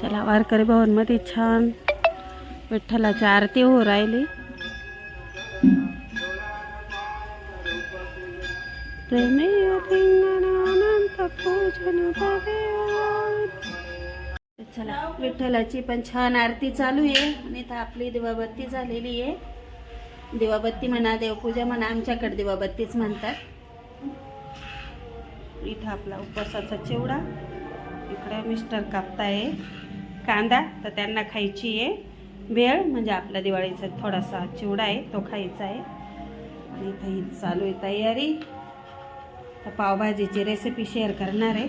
चला वारकरी भवनमध्ये छान विठ्ठलाची आरती हो राहिली. चला विठ्ठलाची पण छान आरती चालू आहे. आणि तर आपली दिवाबत्ती झालेली आहे. दिवाबत्ती म्हणा देवपूजा म्हणा आमच्याकडे दिवाबत्तीच म्हणतात. इथं आपला उपवासाचा चिवडा. इकडे मिस्टर कापताय. कांदा तर त्यांना खायची आहे. वेळ म्हणजे आपला दिवाळीचा थोडासा चिवडा आहे तो खायचा आहे. आणि इथं ही चालू आहे तयारी. तर पावभाजीची रेसिपी शेअर करणार आहे.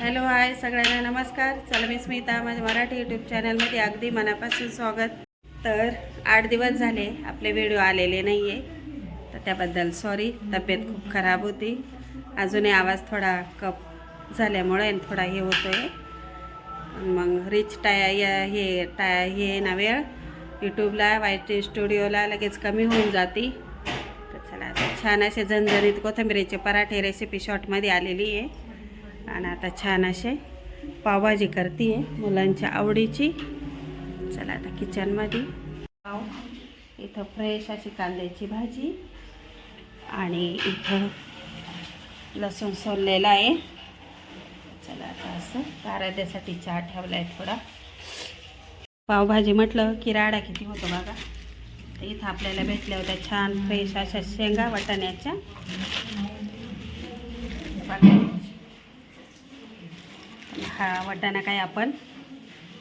हॅलो हाय सगळ्यांना नमस्कार. चला मी स्मिता माझ्या मराठी यूट्यूब चॅनलमध्ये अगदी मनापासून स्वागत. तर आठ दिवस झाले आपले व्हिडिओ आलेले नाही आहे तर त्याबद्दल सॉरी तब्येत खूप खराब होती. अजूनही आवाज थोडा कप झाल्यामुळे थोडा हे होतो आहे मग रिच टाय या हे टाय हे ना वेळ. यूट्यूबला वाईट स्टुडिओला लगेच कमी होऊन जाते. तर चला छान असे झणझणीत कोथिंबिरीचे पराठे रेसिपी शॉर्टमध्ये आलेली आहे. आणि आता छान असे पावभाजी करते आहे मुलांच्या आवडीची. चला आता किचनमध्ये पाव. इथं फ्रेश अशी कांद्याची भाजी. आणि इथं लसूण सोललेला आहे. चला आता असं. आराध्यासाठी चहा ठेवला आहे थोडा. पावभाजी म्हटलं की राडा किती होतो बघा. तर इथं आपल्याला भेटल्या होत्या छान फ्रेश अशा शेंगा वाटाण्याच्या. बघा. हा वाटाणा काय आपण?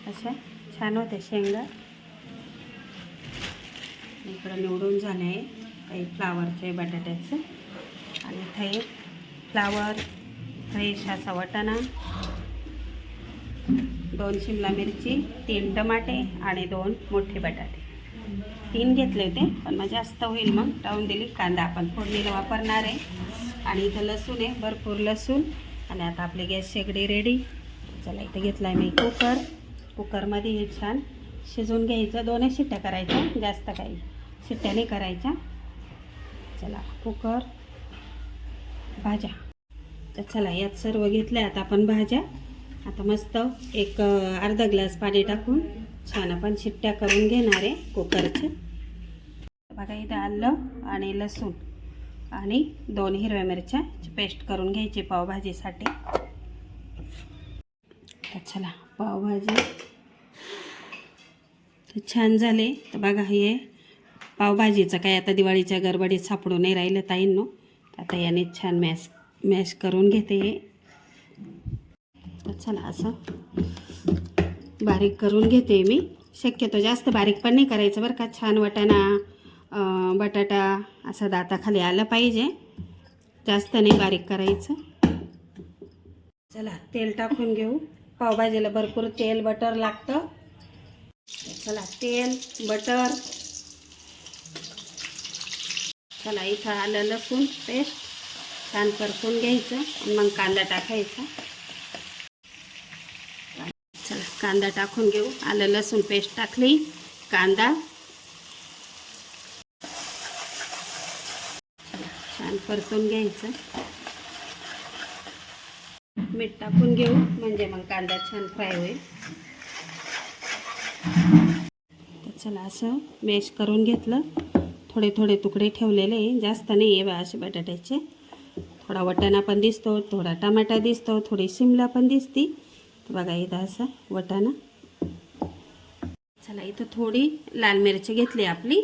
अशा छान होते शेंगा. इकडं निवडून झाले आहे काही फ्लावरचे बटाट्याचं. आणि इथं एक फ्लावर फ्रेश असा वाटाणा दोन शिमला मिरची तीन टमाटे आणि दोन मोठे बटाटे. तीन घेतले होते पण मग जास्त होईल मग. टावून दिली कांदा आपण फोडणीला वापरणार आहे. आणि इथं लसूण आहे भरपूर लसूण. आणि आता आपले गॅस शेगडी रेडी चला इथं घेतला आहे मी कुकर. कुकरमध्ये हे छान शिजवून घ्यायचं. दोनच शिट्ट्या करायच्या जास्त काही शिट्ट्या नाही करायच्या. चला कुकर भाज्या. तर चला यात सर्व घेतलं आता आपण भाज्या. आता मस्त एक अर्धा ग्लास पाणी टाकून छान आपण शिट्ट्या करून घेणार आहे कुकरचे बघा इथं आलं आणि लसूण आणि दोन हिरव्या मिरच्या पेस्ट करून घ्यायची पावभाजीसाठी. तर चला पावभाजी छान झाले. तर बघा हे पावभाजीचं काय आता दिवाळीच्या गडबडीत सापडून नाही राहिलं ताईंनो. आता याने छान मॅस मॅश करून घेते. चला असं. बारीक करून घेते मी. शक्यतो जास्त बारीक पण नाही करायचं बरं का. छान वाटाणा बटाटा असं दाताखाली आलं पाहिजे. जास्त नाही बारीक करायचं. चला तेल टाकून घेऊ. पावभाजीला भरपूर तेल बटर लागतं. चला तेल बटर. चला इथं आलं लसूण पेस्ट. छान परतून घ्यायचं आणि मग कांदा टाकायचा. चला कांदा टाकून घेऊ. आलं लसूण पेस्ट टाकली कांदा. छान परतून घ्यायचं. मीठ टाकून घेऊ म्हणजे मग कांदा छान फ्राय होईल. चला असं मॅश करून घेतलं. थोडे थोडे तुकडे ठेवलेले जास्त नाही आहे बा असे बटाट्याचे. थोडा वटाणा पण दिसतो थोडा टमाटा दिसतो थोडी शिमला पण दिसती. तर बघा इथं असा वटाणा. चला इथं थोडी लाल मिरची घेतली आपली.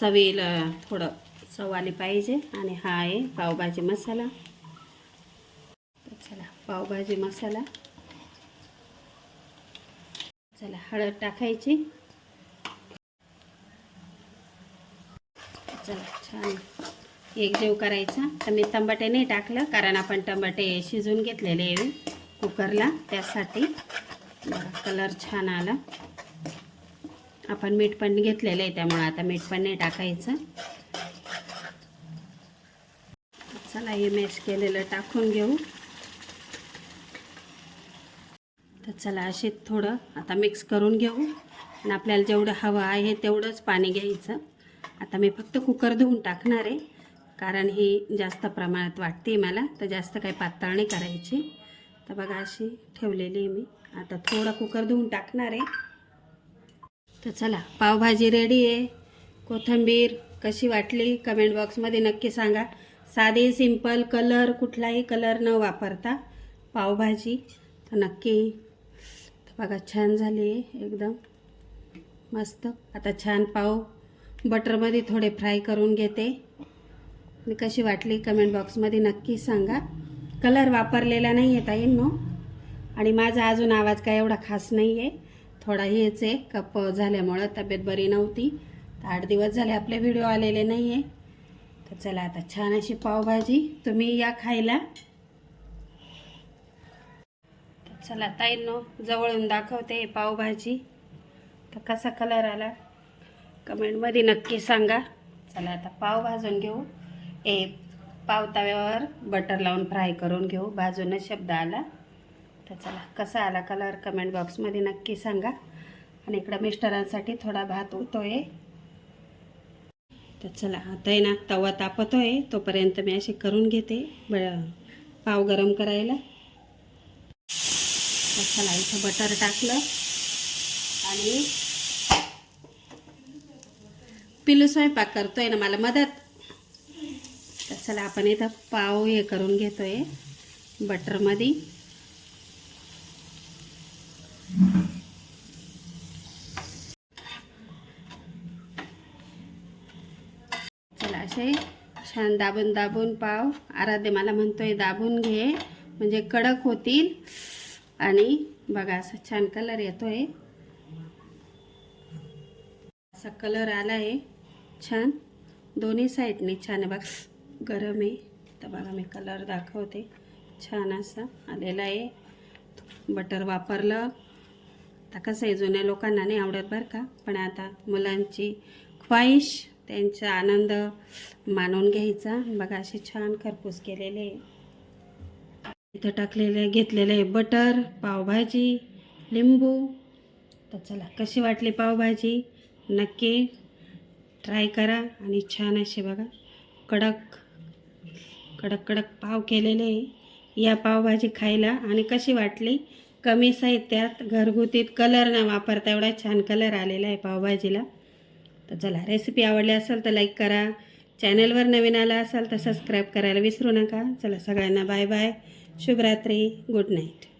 सवेल थोडं चव आली पाहिजे आणि हा आहे पावभाजी मसाला. चला पावभाजी मसाला. चला हळद टाकायची. चला छान. एक जेव करायचा. तर मी टमाटे नाही टाकलं कारण आपण टमाटे शिजून घेतलेले आहे कुकरला. त्यासाठी कलर छान आला. आपण मीठ पण घेतलेलं आहे त्यामुळं आता मीठ पण नाही टाकायचं. चला हे मॅश केलेलं टाकून घेऊ. तर चला असे थोडं आता मिक्स करून घेऊ. आणि आपल्याला जेवढं हवं आहे तेवढंच पाणी घ्यायचं. आता मी फक्त कुकर धुवून टाकणार आहे. कारण ही जास्त प्रमाणात वाटते मला तर जास्त काही पातळ नाही करायची. तर बघा अशी ठेवलेली आहे मी. आता थोडा कुकर धुवून टाकणार आहे. तर चला पावभाजी रेडी आहे. कोथिंबीर कशी वाटली कमेंट बॉक्समध्ये नक्की सांगा. साधी सिंपल कलर कुठलाही कलर न वापरता पावभाजी. तर नक्की. तर बघा छान झाली आहे एकदम. मस्त. आता छान पाव बटरमध्ये थोडे फ्राय करून घेते. आणि कशी वाटली कमेंट बॉक्समध्ये नक्की सांगा. कलर वापरलेला नाही आहे ताईंनो आणि माझा अजून आवाज काय एवढा खास नाही आहे थोडा हेच आहे कप झाल्यामुळं तब्येत बरी नव्हती. तर आठ दिवस झाले आपले व्हिडिओ आलेले नाही आहे तर चला आता छान अशी पावभाजी तुम्ही या खायला. तर चला ताईंनो जवळून दाखवते पावभाजी. तर कसा कलर आला? कमेंटमध्ये नक्की सांगा. चला आता पाव भाजून घेऊ. ए पावताव्यावर बटर लावून फ्राय करून घेऊ. बाजूनं शब्द आला. तर चला कसा आला कलर कमेंट बॉक्समध्ये नक्की सांगा. आणि इकडं मिस्टरांसाठी थोडा भात होतोय तर चला आता आहे ना तवा तापतोय. तोपर्यंत मी असे करून घेते. ब पाव गरम करायला. तर चला इथं बटर टाकलं. आणि पिलू स्वयंपाक करतोय ना मला मदत चला आपण इथं पाव हे करून घेतो आहे बटरमध्ये. चला असे छान दाबून दाबून पाव. आराध्य मला म्हणतोय दाबून घे. म्हणजे कडक होतील. आणि बघा असा छान कलर येतोय. असा कलर आला आहे छान. दोन्ही साईडने छान आहे बघ. गरम आहे. तर बघा मी कलर दाखवते. छान असा आलेला आहे. बटर वापरलं. आता कसं आहे जुन्या लोकांना नाही आवडत बरं का पण आता मुलांची ख्वाहिश त्यांचा आनंद मानून घ्यायचा. बघा असे छान खरपूस केलेले आहे. इथं टाकलेले घेतलेले आहे बटर पावभाजी लिंबू. तर चला कशी वाटली पावभाजी? नक्की ट्राय करा आणि छान असे बघा कडक कडक कडक पाव केलेले या पावभाजी खायला आणि कशी वाटली? कमी साहित्यात घरगुतीत कलर न वापरता एवढा छान कलर आलेला आहे पावभाजीला. तर चला रेसिपी आवडली असेल तर लाईक करा. चॅनलवर नवीन आला असाल तर सबस्क्राईब करायला विसरू नका. चला सगळ्यांना बाय बाय शुभरात्री. Good night